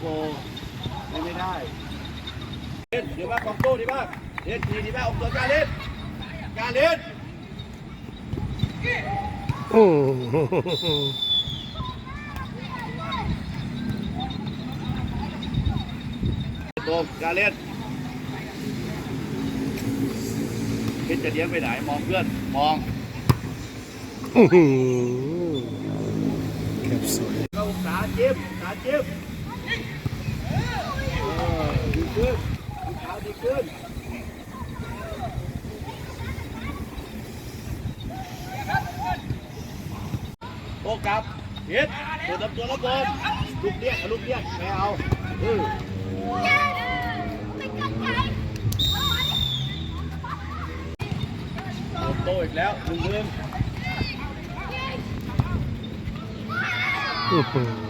เล่นไม่ได้เล่นเดี๋ยวมากองโต้ดีมากเล่นทีดีมากออกตัวการเล่นการเล่นโอ้โตรงการเล่นคิดจะเลี้ยงไปไหนมองเพื่อนมองแคบสวยเข้าขาจิ้มขาจิ้มเออ ดีขึ้นขาดีขึ้นโต้กับเฮ็ดตัวดำตัวระบมลูกเรียกลูกเรียกไม่เอาเออโตอีกแล้วหนึ่งหนึ่งอื้อหื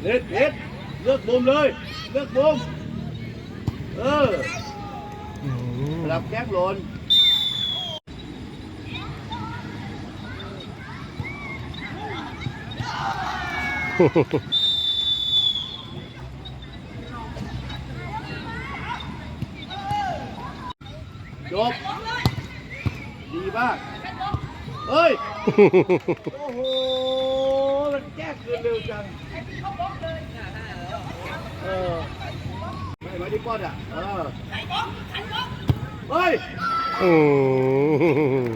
เลียดเลียดเลือกมุมเลย เลือกมุมเออ อืม รับแก๊กหล่นจบ ดีมาก เฮ้ย โอ้โห มันแก้คืนเร็วจัง ที่ก้อนอะเออเฮ้ยอืม